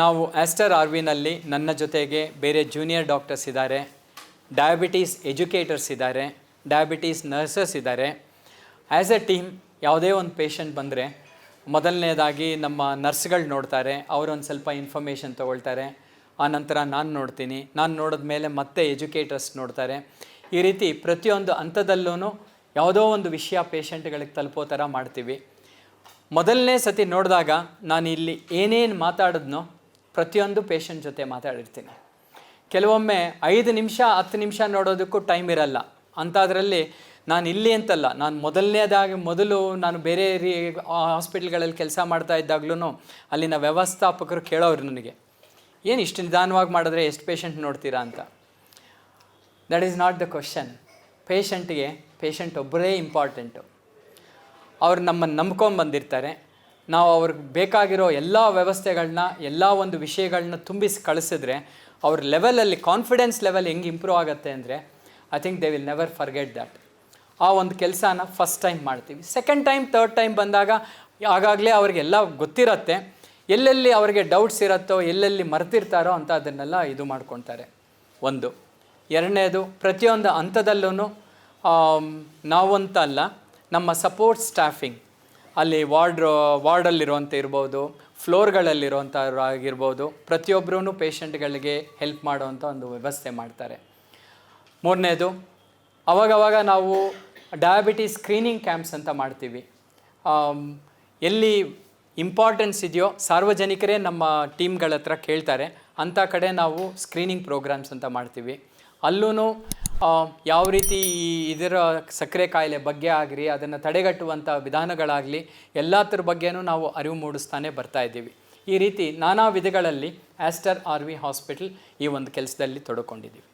ನಾವು ಆಸ್ಟರ್ ಆರ್ವಿನಲ್ಲಿ ನನ್ನ ಜೊತೆಗೆ ಬೇರೆ ಜೂನಿಯರ್ ಡಾಕ್ಟರ್ಸ್ ಇದ್ದಾರೆ ಡಯಾಬಿಟೀಸ್ ಎಜುಕೇಟರ್ಸ್ ಇದ್ದಾರೆ ಡಯಾಬಿಟೀಸ್ ನರ್ಸಸ್ ಇದ್ದಾರೆ. ಆ್ಯಸ್ ಎ ಟೀಮ್ ಯಾವುದೇ ಒಂದು ಪೇಷಂಟ್ ಬಂದರೆ ಮೊದಲನೇದಾಗಿ ನಮ್ಮ ನರ್ಸ್ಗಳು ನೋಡ್ತಾರೆ, ಅವರೊಂದು ಸ್ವಲ್ಪ ಇನ್ಫಾರ್ಮೇಷನ್ ತೊಗೊಳ್ತಾರೆ. ಆ ನಂತರ ನಾನು ನೋಡ್ತೀನಿ, ನಾನು ನೋಡಿದ ಮೇಲೆ ಮತ್ತೆ ಎಜುಕೇಟರ್ಸ್ ನೋಡ್ತಾರೆ. ಈ ರೀತಿ ಪ್ರತಿಯೊಂದು ಹಂತದಲ್ಲೂ ಯಾವುದೋ ಒಂದು ವಿಷಯ ಪೇಷಂಟ್ಗಳಿಗೆ ತಲುಪೋ ಥರ ಮಾಡ್ತೀವಿ. ಮೊದಲನೇ ಸತಿ ನೋಡಿದಾಗ ನಾನು ಇಲ್ಲಿ ಏನೇನು ಮಾತಾಡಿದ್ನೋ ಪ್ರತಿಯೊಂದು ಪೇಷಂಟ್ ಜೊತೆ ಮಾತಾಡಿರ್ತೀನಿ. ಕೆಲವೊಮ್ಮೆ ಐದು ನಿಮಿಷ, ಹತ್ತು ನಿಮಿಷ ನೋಡೋದಕ್ಕೂ ಟೈಮ್ ಇರಲ್ಲ. ಅಂಥದ್ರಲ್ಲಿ ನಾನು ಇಲ್ಲಿ ಅಂತಲ್ಲ, ನಾನು ಮೊದಲನೇದಾಗಿ ಮೊದಲು ನಾನು ಬೇರೆ ರೀ ಹಾಸ್ಪಿಟ್ಲ್ಗಳಲ್ಲಿ ಕೆಲಸ ಮಾಡ್ತಾ ಇದ್ದಾಗ್ಲೂ ಅಲ್ಲಿನ ವ್ಯವಸ್ಥಾಪಕರು ಕೇಳೋರು ನನಗೆ. ಏನು ಇಷ್ಟು ನಿಧಾನವಾಗಿ ಮಾಡಿದ್ರೆ ಎಷ್ಟು ಪೇಷಂಟ್ ನೋಡ್ತೀರಾ ಅಂತ. That is not the question ಪೇಷಂಟ್ಗೆ ಪೇಷಂಟ್ ಒಬ್ಬರೇ ಇಂಪಾರ್ಟೆಂಟು ಅವ್ರು ನಮ್ಮನ್ನು ನಂಬ್ಕೊಂಡು ಬಂದಿರ್ತಾರೆ. ನಾವು ಅವ್ರಿಗೆ ಬೇಕಾಗಿರೋ ಎಲ್ಲ ವ್ಯವಸ್ಥೆಗಳನ್ನ ಎಲ್ಲ ಒಂದು ವಿಷಯಗಳನ್ನ ತುಂಬಿಸಿ ಕಳಿಸಿದ್ರೆ ಅವ್ರ ಲೆವೆಲಲ್ಲಿ ಕಾನ್ಫಿಡೆನ್ಸ್ ಲೆವೆಲ್ ಹೆಂಗೆ ಇಂಪ್ರೂವ್ ಆಗುತ್ತೆ ಅಂದರೆ I think they will never forget that ಆ ಒಂದು ಕೆಲಸನ ಫಸ್ಟ್ ಟೈಮ್ ಮಾಡ್ತೀವಿ. ಸೆಕೆಂಡ್ ಟೈಮ್ ತರ್ಡ್ ಟೈಮ್ ಬಂದಾಗ ಆಗಾಗಲೇ ಅವ್ರಿಗೆಲ್ಲ ಗೊತ್ತಿರತ್ತೆ, ಎಲ್ಲೆಲ್ಲಿ ಅವರಿಗೆ ಡೌಟ್ಸ್ ಇರುತ್ತೋ, ಎಲ್ಲೆಲ್ಲಿ ಮರೆತಿರ್ತಾರೋ ಅಂತ ಅದನ್ನೆಲ್ಲ ಇದು ಮಾಡ್ಕೊತಾರೆ ಒಂದು. ಎರಡನೇದು, ಪ್ರತಿಯೊಂದು ಹಂತದಲ್ಲೂ ನಾವಂತ ಅಲ್ಲ ನಮ್ಮ ಸಪೋರ್ಟ್ ಸ್ಟಾಫಿಂಗ್ ಅಲ್ಲಿ ವಾರ್ಡ್ ವಾರ್ಡಲ್ಲಿರುವಂಥ ಇರ್ಬೋದು ಫ್ಲೋರ್ಗಳಲ್ಲಿರುವಂಥವ್ರು ಆಗಿರ್ಬೋದು ಪ್ರತಿಯೊಬ್ಬರೂ ಪೇಷಂಟ್ಗಳಿಗೆ ಹೆಲ್ಪ್ ಮಾಡುವಂಥ ಒಂದು ವ್ಯವಸ್ಥೆ ಮಾಡ್ತಾರೆ. ಮೂರನೇದು, ಅವಾಗವಾಗ ನಾವು ಡಯಾಬಿಟೀಸ್ ಸ್ಕ್ರೀನಿಂಗ್ ಕ್ಯಾಂಪ್ಸ್ ಅಂತ ಮಾಡ್ತೀವಿ. ಎಲ್ಲಿ ಇಂಪಾರ್ಟೆನ್ಸ್ ಇದೆಯೋ, ಸಾರ್ವಜನಿಕರೇ ನಮ್ಮ ಟೀಮ್ಗಳ ಹತ್ರ ಕೇಳ್ತಾರೆ. ಅಂಥ ಕಡೆ ನಾವು ಸ್ಕ್ರೀನಿಂಗ್ ಪ್ರೋಗ್ರಾಮ್ಸ್ ಅಂತ ಮಾಡ್ತೀವಿ. ಅಲ್ಲೂ ಯಾವ ರೀತಿ ಈ ಇದರ ಸಕ್ಕರೆ ಕಾಯಿಲೆ ಬಗ್ಗೆ ಆಗಲಿ, ಅದನ್ನು ತಡೆಗಟ್ಟುವಂಥ ವಿಧಾನಗಳಾಗಲಿ ಎಲ್ಲದ್ರ ಬಗ್ಗೆನೂ ನಾವು ಅರಿವು ಮೂಡಿಸ್ತಾನೆ ಬರ್ತಾ ಇದ್ದೀವಿ. ಈ ರೀತಿ ನಾನಾ ವಿಧಗಳಲ್ಲಿ ಆಸ್ಟರ್ ಆರ್ ವಿ ಹಾಸ್ಪಿಟಲ್ ಈ ಒಂದು ಕೆಲಸದಲ್ಲಿ ತೊಡಕೊಂಡಿದ್ದೀವಿ.